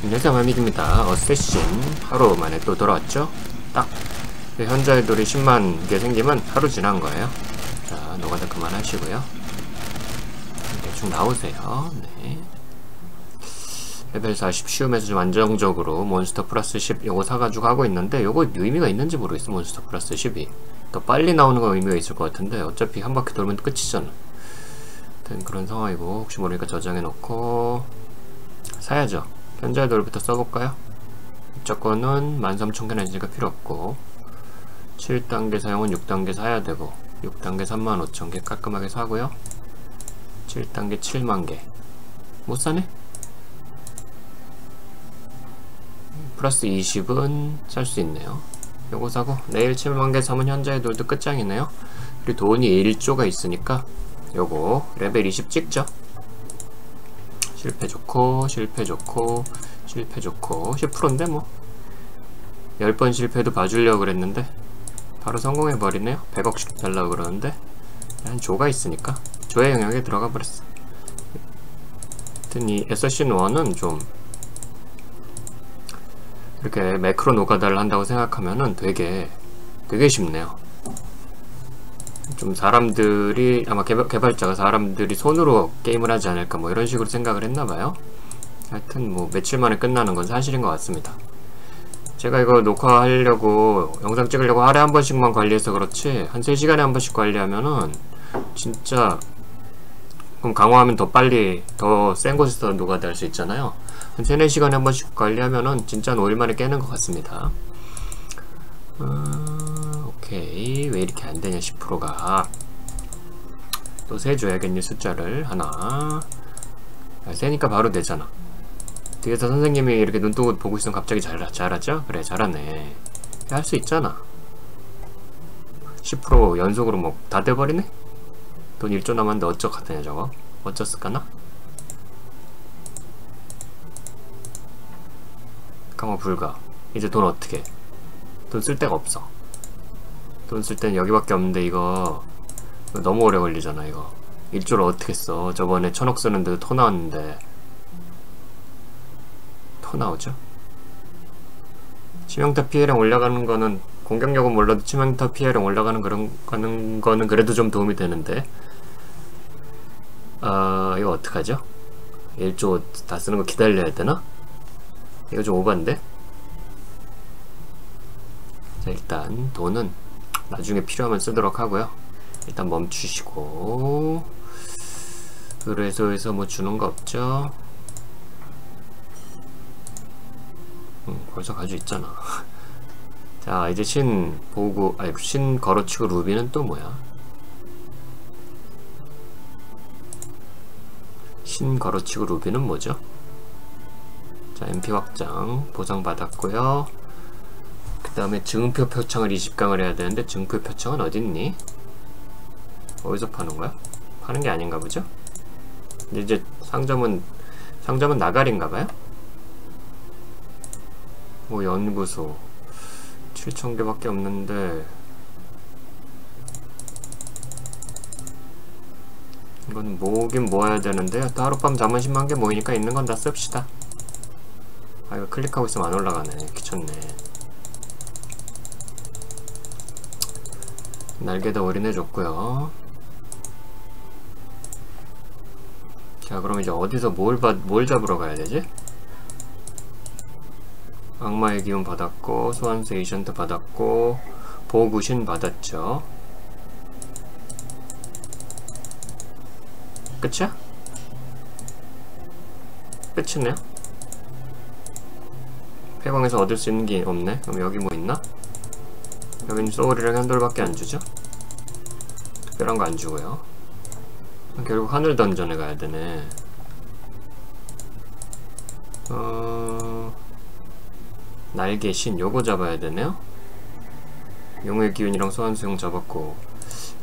안녕하세요 마믹입니다. 어쌔신. 하루 만에 또 돌아왔죠? 딱. 현자 애돌이 10만 개 생기면 하루 지난 거예요. 자 노가다 그만하시고요. 대충 나오세요. 네. 레벨 40 쉬움에서 좀 안정적으로 몬스터 플러스 10 요거 사가지고 하고 있는데 요거 의미가 있는지 모르겠어 몬스터 플러스 10이. 더 빨리 나오는 거 의미가 있을 것 같은데 어차피 한 바퀴 돌면 끝이잖아. 된 그런 상황이고 혹시 모르니까 저장해 놓고 사야죠 현재 돌부터 써볼까요? 이쪽 거는 13,000개나 있으니까 필요 없고 7단계 사용은 6단계 사야 되고 6단계 35,000개 깔끔하게 사고요. 7단계 7만개. 못사네? 플러스 20은 살 수 있네요. 요거 사고 내일 7만개 사면 현자의 돌도 끝장이네요. 그리고 돈이 1조가 있으니까 요거 레벨 20 찍죠 실패 좋고 실패 좋고 실패 좋고. 10%인데 뭐. 10번 실패도 봐주려고 그랬는데 바로 성공해버리네요. 100억씩 달라고 그러는데 한 조가 있으니까 조의 영역에 들어가 버렸어. 하여튼 이 에서신 1은 좀 이렇게 매크로 노가다를 한다고 생각하면은 되게 되게 쉽네요 좀 사람들이 아마 개발, 개발자가 사람들이 손으로 게임을 하지 않을까 뭐 이런 식으로 생각을 했나봐요. 하여튼 뭐 며칠 만에 끝나는 건 사실인 것 같습니다. 제가 이거 녹화하려고 영상 찍으려고 하루에 한 번씩만 관리해서 그렇지 한 3시간에 한 번씩 관리하면은 진짜 그럼 강화하면 더 빨리 더 센 곳에서 할수 있잖아요. 한 3, 4시간에 한 번씩 관리하면은 진짜 5일 만에 깨는 것 같습니다. 음... 오케이. 왜 이렇게 안되냐 10%가 또 세줘야겠니 숫자를. 하나. 아, 세니까 바로 되잖아. 뒤에서 선생님이 이렇게 눈 뜨고 보고 있으면 갑자기 잘, 잘하죠? 그래 잘하네. 할 수 있잖아. 10% 연속으로 뭐 다 돼버리네? 돈 1조 남았는데 어쩌겠다냐 저거? 어쩌을까나? 강화 불가. 이제 돈 어떻게? 돈 쓸 데가 없어 돈 쓸 땐 여기밖에 없는데 이거 너무 오래 걸리잖아 이거 일조를 어떻게 써 저번에 천억 쓰는데도 토 나왔는데 토 나오죠 치명타 피해량 올라가는 거는 공격력은 몰라도 치명타 피해량 올라가는 그런 가는 거는 그래도 좀 도움이 되는데 아 이거 어떡하죠? 1조 다 쓰는 거 기다려야 되나? 이거 좀 오반데? 자 일단 돈은 나중에 필요하면 쓰도록 하고요. 일단 멈추시고. 그래서에서 뭐 주는 거 없죠? 음, 벌써 가지고 있잖아. 자 이제 신 보고 아니 신 걸어치고 루비는 또 뭐야? 신 걸어치고 루비는 뭐죠? 자 MP 확장 보상 받았고요. 그 다음에 증표 표창을 20강을 해야 되는데 증표 표창은 어딨니? 어디서 파는 거야? 파는 게 아닌가 보죠? 근데 이제 상점은 상점은 나갈인가 봐요? 뭐 연구소 7천개밖에 없는데 이건 모으긴 모아야 되는데 또 하룻밤 잠은 10만개 모이니까 있는 건 다 씁시다 아 이거 클릭하고 있으면 안 올라가네 귀찮네 날개도 올인해줬고요 자 그럼 이제 어디서 뭘, 받, 뭘 잡으러 가야 되지? 악마의 기운 받았고 소환수 에이션트 받았고 보구신 받았죠 끝이야? 끝이네요 폐광에서 얻을 수 있는 게 없네 그럼 여기 뭐 있나? 여기는 소울이랑 현돌밖에 안 주죠? 특별한 거 안 주고요. 결국 하늘 던전에 가야 되네. 어... 날개 신 요거 잡아야 되네요. 용의 기운이랑 소환수용 잡았고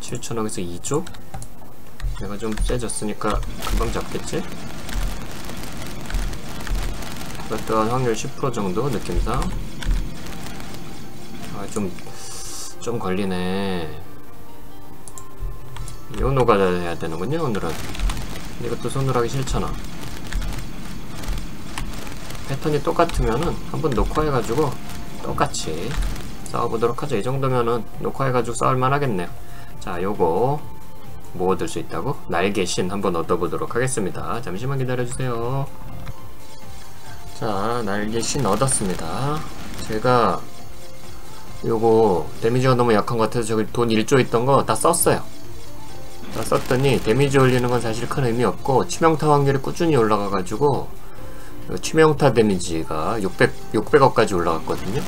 7천억에서 2조? 내가 좀 세졌으니까 금방 잡겠지? 어떠한 확률 10% 정도 느낌상 아 좀 좀 걸리네 요노가 해야 되는군요 오늘은 이것도 손으로 하기 싫잖아 패턴이 똑같으면은 한번 녹화해가지고 똑같이 싸워보도록 하죠. 이 정도면은 녹화해가지고 싸울만 하겠네요. 자, 요거 뭐 얻을 수 있다고? 날개신 한번 얻어보도록 하겠습니다. 잠시만 기다려주세요. 자, 날개신 얻었습니다. 제가 요거 데미지가 너무 약한 것 같아서 저기 돈 1조 있던 거 다 썼어요. 다 썼더니 데미지 올리는 건 사실 큰 의미 없고 치명타 확률이 꾸준히 올라가 가지고 치명타 데미지가 600, 600억까지 올라갔거든요.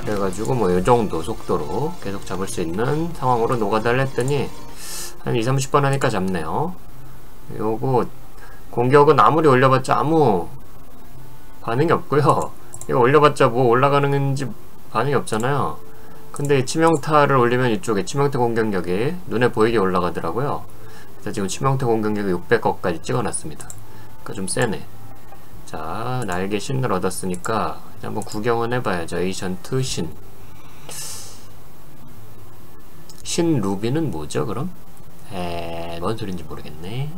그래가지고 뭐 요정도 속도로 계속 잡을 수 있는 상황으로 노가다를 했더니 한 2, 30번 하니까 잡네요. 요거 공격은 아무리 올려봤자 아무 반응이 없고요. 이거 올려봤자 뭐 올라가는지 반응이 없잖아요. 근데 치명타를 올리면 이쪽에 치명타 공격력이 눈에 보이게 올라가더라고요. 그래서 지금 치명타 공격력이 600억까지 찍어놨습니다. 그러니까 좀 세네. 자, 날개 신을 얻었으니까 한번 구경은 해봐야죠. 에이션트 신. 신 루비는 뭐죠, 그럼? 에, 뭔 소린지 모르겠네.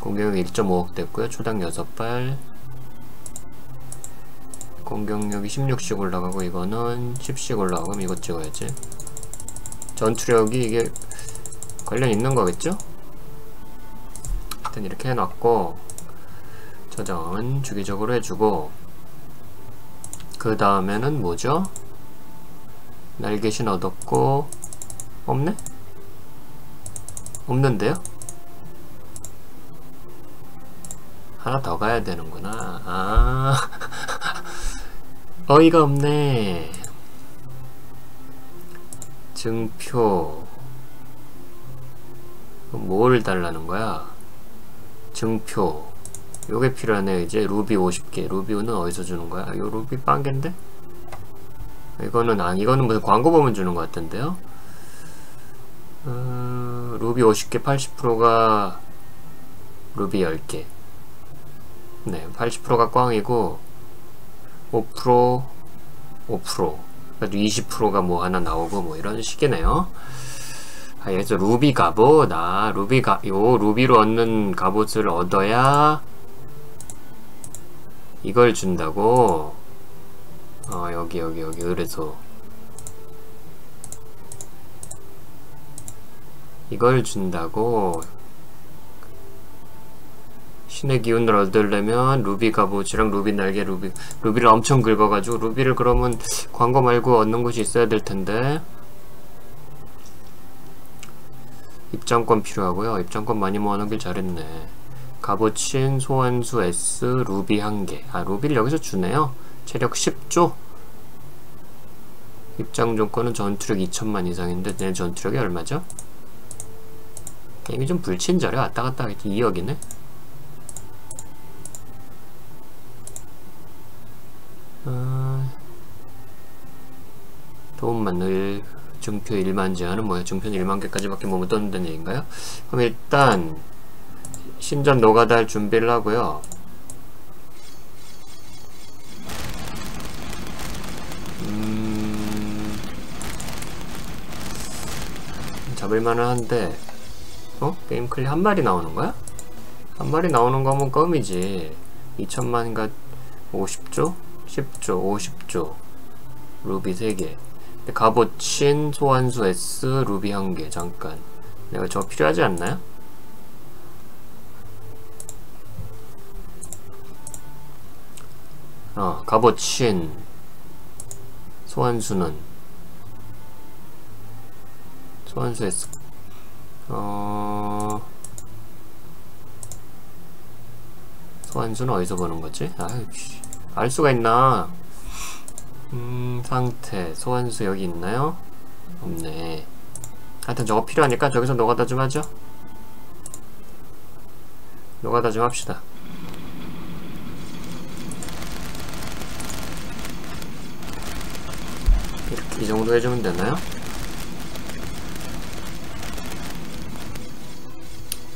공격력 1.5억 됐고요. 초당 6발. 공격력이 16씩 올라가고 이거는 10씩 올라가고 그럼 이거 찍어야지. 전투력이 이게 관련 있는 거겠죠? 일단 이렇게 해놨고 저장은 주기적으로 해주고 그 다음에는 뭐죠? 날개신 얻었고 없네? 없는데요? 하나 더 가야 되는구나 아 어이가 없네 증표 뭘 달라는 거야? 증표 요게 필요하네 이제 루비 50개 루비는 어디서 주는 거야? 요 루비 빵개인데? 이거는 아 이거는 무슨 광고 보면 주는 것 같던데요? 어, 루비 50개 80%가 루비 10개 네 80%가 꽝이고 5% 5% 그래도 20%가 뭐 하나 나오고 뭐 이런 식이네요 아, 그래서 루비 갑옷 아 루비 가요 루비로 얻는 갑옷을 얻어야 이걸 준다고? 어, 여기, 여기, 여기, 그래서. 이걸 준다고? 신의 기운을 얻으려면 루비 갑옷이랑 루비 날개, 루비, 루비를 엄청 긁어가지고, 루비를 그러면 광고 말고 얻는 곳이 있어야 될 텐데. 입장권 필요하고요. 입장권 많이 모아놓길 잘했네. 갑오친, 소환수 S, 루비 1개. 아, 루비를 여기서 주네요. 체력 10조. 입장 조건은 전투력 2천만 이상인데 내 전투력이 얼마죠? 게임이 좀 불친절해. 왔다 갔다 하겠지. 2억이네. 아... 도움만 늘 증표 1만 제한은 뭐야? 증표는 1만 개까지밖에 못 얻는다는 얘기인가요? 그럼 일단 신전 노가다 할 준비를 하고요. 음... 잡을만은 한데 어? 게임 클릭 한 마리 나오는 거야? 한 마리 나오는 거면 껌이지 2천만인가 50조? 10조, 50조 루비 3개 갑옷 신, 소환수 S, 루비 1개 잠깐 내가 저거 필요하지 않나요? 어, 갑옷 신 소환수는 소환수 S 어 소환수는 어디서 보는 거지? 아이씨 알 수가 있나 음 상태 소환수 여기 있나요? 없네 하여튼 저거 필요하니까 저기서 노가다 좀 하죠 노가다 좀 합시다 이렇게 이 정도 해주면 되나요?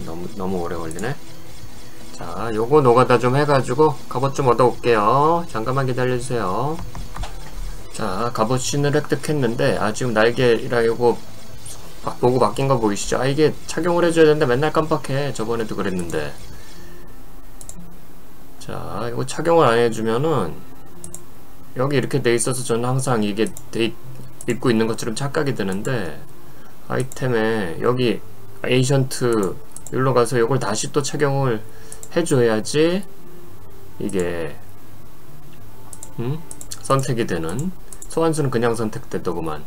너무 너무 오래 걸리네. 자, 요거 노가다 좀 해가지고 갑옷 좀 얻어올게요. 잠깐만 기다려주세요. 자, 갑옷 신을 획득했는데 아 지금 요거 보고 바뀐 거 보이시죠? 아 이게 착용을 해줘야 되는데 맨날 깜빡해. 저번에도 그랬는데. 자 이거 착용을 안 해주면은 여기 이렇게 돼 있어서 저는 항상 이게 돼 입고 있는 것처럼 착각이 드는데 아이템에 여기 에이션트 여기로 가서 이걸 다시 또 착용을 해줘야지 이게 음? 선택이 되는 소환수는 그냥 선택되더구만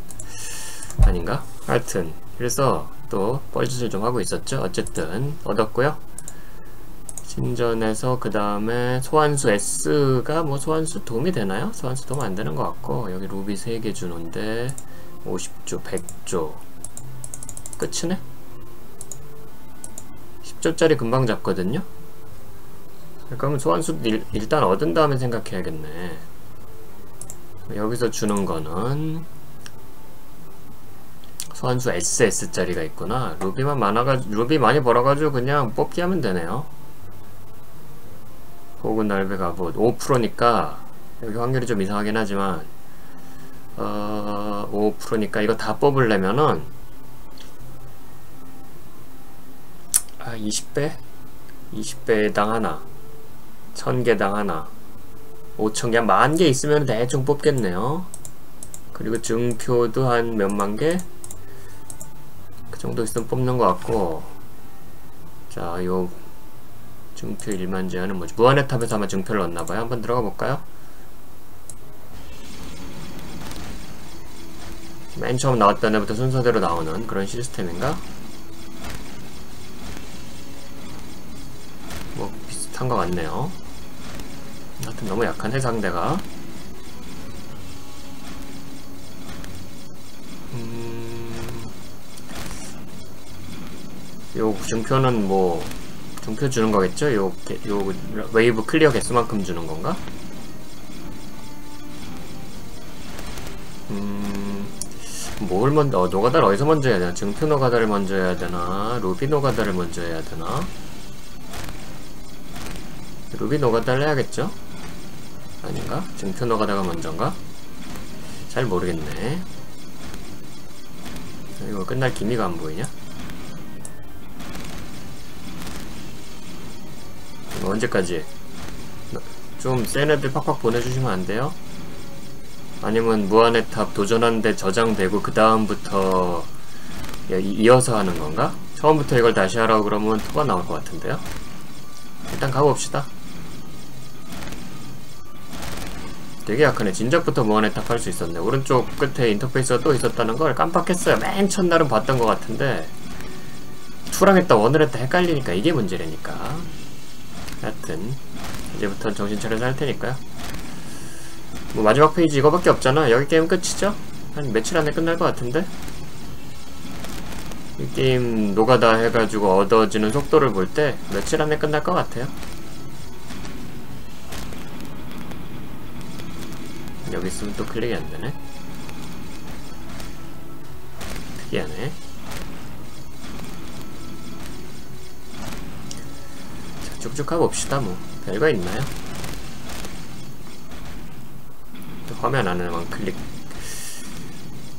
아닌가? 하여튼 그래서 또 뻘짓을 좀 하고 있었죠 어쨌든 얻었고요 신전에서 그 다음에 소환수 S가 뭐 소환수 도움이 되나요? 소환수 도움 안 되는 것 같고 여기 루비 3개 주는데 50조 100조 끝이네? 10조짜리 금방 잡거든요? 그러면 소환수 일, 일단 얻은 다음에 생각해야겠네 여기서 주는 거는 소환수 SS짜리가 있구나. 루비만 많아가 루비 많이 벌어가지고 그냥 뽑기 하면 되네요. 혹은 날배 갑옷 5%니까 여기 확률이 좀 이상하긴 하지만 어, 5%니까 이거 다 뽑으려면은 아 20배? 20배당 하나. 1000개당 하나 5천 개 한 만 개 있으면 대충 뽑겠네요 그리고 증표도 한 몇만 개? 그 정도 있으면 뽑는 것 같고 자, 요 증표 1만 제한은 뭐지? 무한의 탑에서 아마 증표를 넣었나봐요. 한번 들어가 볼까요? 맨 처음 나왔던 애부터 순서대로 나오는 그런 시스템인가? 뭐 비슷한 것 같네요. 하여튼 너무 약한 해 상대가 음... 요 증표는 뭐 증표 주는 거겠죠? 요, 요 웨이브 클리어 개수만큼 주는 건가? 음... 뭘 먼저, 어, 노가다를 어디서 먼저 해야 되나? 증표 노가다를 먼저 해야 되나? 루비 노가다를 먼저 해야 되나? 루비 노가다를 해야겠죠? 아닌가? 증표 노가다가 먼저인가? 잘 모르겠네. 이거 끝날 기미가 안 보이냐? 이거 언제까지? 좀 센 애들 팍팍 보내주시면 안 돼요? 아니면 무한의 탑 도전하는데 저장되고 그 다음부터 이어서 하는 건가? 처음부터 이걸 다시 하라고 그러면 토가 나올 것 같은데요? 일단 가봅시다. 되게 약하네. 진작부터 무한의 탑할 수 있었네. 오른쪽 끝에 인터페이스가 또 있었다는 걸 깜빡했어요. 맨 첫날은 봤던 것 같은데 투랑 했다 원을 했다 헷갈리니까 이게 문제라니까. 하여튼 이제부터 정신 차려서 할 테니까요. 뭐 마지막 페이지 이거밖에 없잖아. 여기 게임 끝이죠? 한 며칠 안에 끝날 것 같은데? 이 게임 노가다 해가지고 얻어지는 속도를 볼 때 며칠 안에 끝날 것 같아요. 여기 있으면 또 클릭이 안 되네. 특이하네. 자, 쭉쭉 가봅시다, 뭐. 별거 있나요? 화면 안에만 클릭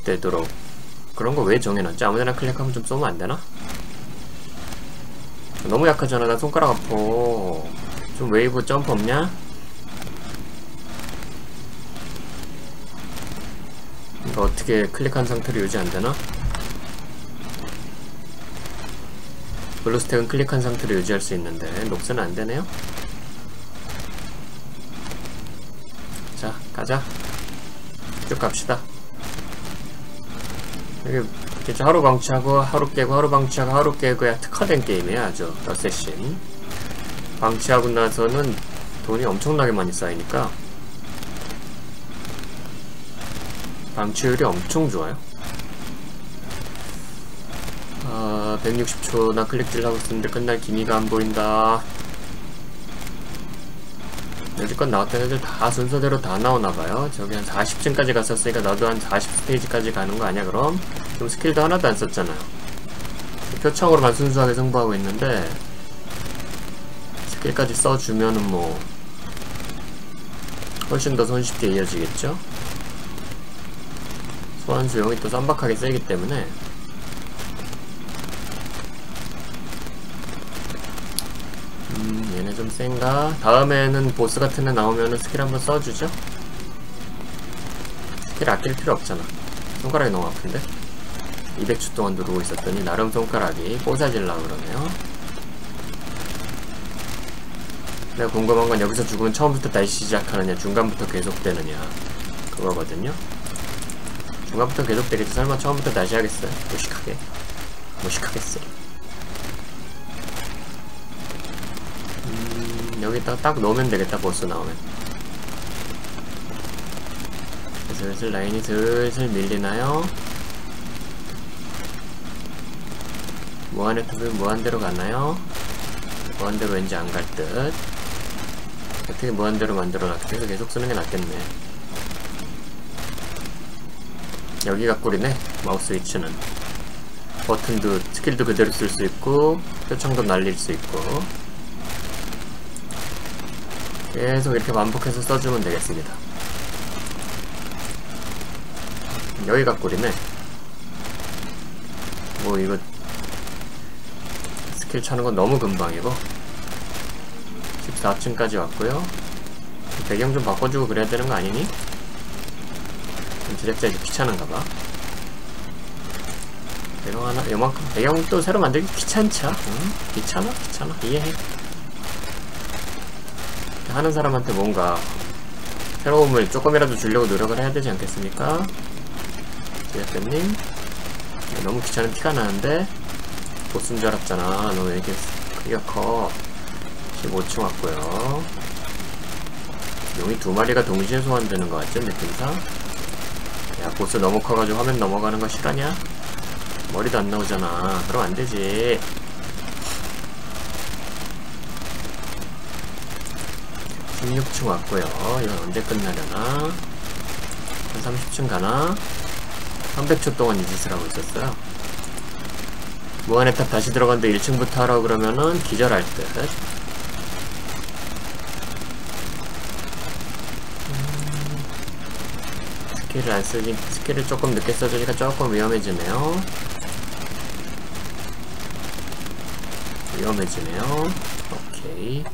되도록 그런 거 왜 정해놨지? 아무데나 클릭하면 좀 쏘면 안 되나? 너무 약하잖아. 나 손가락 아파. 좀 웨이브 점프 없냐? 이거 어떻게 클릭한 상태로 유지 안 되나? 블루스택은 클릭한 상태로 유지할 수 있는데 녹스는 안 되네요? 자, 가자. 쭉 갑시다. 이게 진짜 하루 방치하고 하루 깨고 하루 방치하고 하루 깨고야 특화된 게임이야 아주 어세신 방치하고 나서는 돈이 엄청나게 많이 쌓이니까 방치율이 엄청 좋아요 아 160초 나 클릭질 하고 있었는데 끝날 기미가 안 보인다 여지껏 나왔던 애들 다 순서대로 다 나오나봐요 저기 한 40층까지 갔었으니까 나도 한 40스테이지까지 가는 거 아니야 그럼? 좀 스킬도 하나도 안 썼잖아요 표창으로만 순수하게 승부하고 있는데 스킬까지 써주면은 뭐 훨씬 더 손쉽게 이어지겠죠? 소환 수용이 또 쌈박하게 세기 때문에 음 얘네 좀 센가? 다음에는 보스 같은 애 나오면은 스킬 한번 써주죠? 스킬 아낄 필요 없잖아. 손가락이 너무 아픈데? 200초 동안 누르고 있었더니 나름 손가락이 뽀사질라 그러네요. 내가 궁금한 건 여기서 죽으면 처음부터 다시 시작하느냐, 중간부터 계속되느냐, 그거거든요. 중간부터 계속되겠지. 설마 처음부터 다시 하겠어요? 무식하게. 무식하겠어. 음, 여기다가 딱 놓으면 되겠다, 보스 나오면. 슬슬 라인이 슬슬 밀리나요? 무한의 탑은 무한대로 갔나요? 무한대로 왠지 안 갈 듯. 어떻게 무한대로 만들어놨지? 계속 쓰는 게 낫겠네. 여기가 꿀이네. 마우스 위치는. 버튼도, 스킬도 그대로 쓸 수 있고, 표창도 날릴 수 있고. 계속 이렇게 반복해서 써주면 되겠습니다. 여기가 꿀이네. 뭐, 이거, 스킬 차는 건 너무 금방이고. 14층까지 왔고요 배경 좀 바꿔주고 그래야 되는 거 아니니? 제작자 이제 귀찮은가봐 배경 하나 요만큼 배경 또 새로 만들기 귀찮죠? 응? 귀찮아? 귀찮아? 이해해 하는 사람한테 뭔가 새로움을 조금이라도 주려고 노력을 해야 되지 않겠습니까? 제작자님 너무 귀찮은 티가 나는데 보스인 줄 알았잖아 너 왜 이렇게 크기가 커 15층 왔고요 용이 두 마리가 동시에 소환되는 것 같죠 느낌상? 야 보스 너무 커가지고 화면 넘어가는 거 싫어하냐? 머리도 안 나오잖아. 그럼 안 되지. (16층) 왔고요. 이건 언제 끝나려나? 한 (30층) 가나? 300초 동안 이 짓을 하고 있었어요. 무한의 탑 다시 들어갔는데 1층부터 하라고 그러면은 기절할 듯 스킬을 안 쓰니 스킬을 조금 늦게 써주니까 조금 위험해지네요. 위험해지네요. 오케이.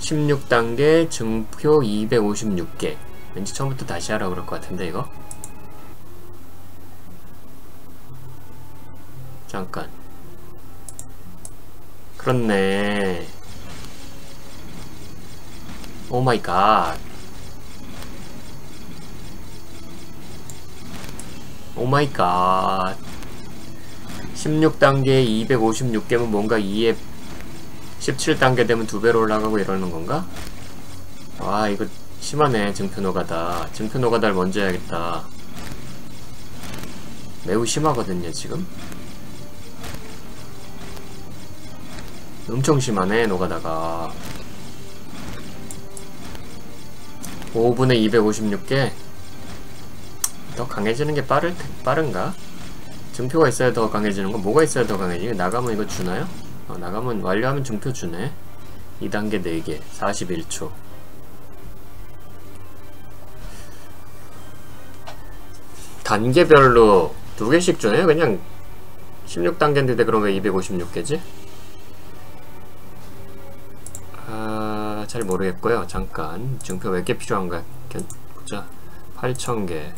16단계 증표 256개. 왠지 처음부터 다시 하라 그럴 것 같은데 이거? 잠깐. 그렇네. 오 마이 갓 오마이갓. 16단계 256개면 뭔가 2에 17단계 되면 두 배로 올라가고 이러는 건가? 와 이거 심하네 증표 노가다. 증표 노가다를 먼저 해야겠다. 매우 심하거든요 지금? 엄청 심하네 노가다가. 5분에 256개 더 강해지는 게 빠를, 빠른가? 증표가 있어야 더 강해지는 거? 뭐가 있어야 더 강해지게 나가면 이거 주나요? 어, 나가면 완료하면 증표 주네. 2단계 4개 41초. 단계별로 두 개씩 주네요? 그냥 16단계인데 그럼 왜 256개지? 아, 잘 모르겠고요. 잠깐. 증표 몇 개 필요한가? 보자. 8,000개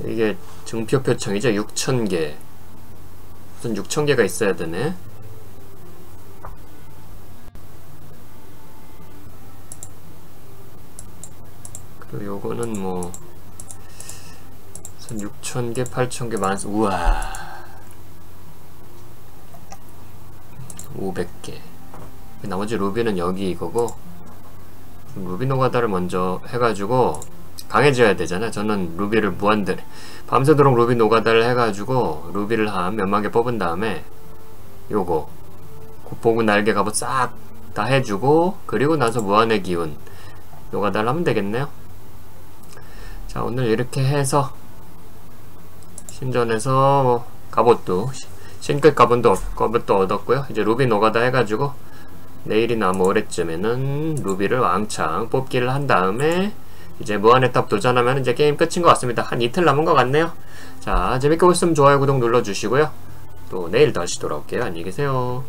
이게 증표 표창이죠? 6,000개. 무슨 6,000개가 있어야 되네? 그리고 요거는 뭐 6,000개 8,000개 만 우와. 500개. 나머지 루비는 여기 이거고 루비 노가다를 먼저 해가지고 강해져야 되잖아 저는 루비를 무한대 밤새도록 루비 노가다를 해가지고 루비를 한 몇만 개 뽑은 다음에 요거 보고 날개 갑옷 싹 다 해주고 그리고 나서 무한의 기운 노가다를 하면 되겠네요. 자 오늘 이렇게 해서 신전에서 뭐 갑옷도 신끝 갑옷도, 갑옷도 얻었고요. 이제 루비 노가다 해가지고 내일이나 모레쯤에는 루비를 왕창 뽑기를 한 다음에 이제 무한의 탑 도전하면 이제 게임 끝인 것 같습니다. 한 이틀 남은 것 같네요. 자, 재밌게 보셨으면 좋아요, 구독 눌러주시고요. 또또 내일 다시 돌아올게요. 안녕히 계세요.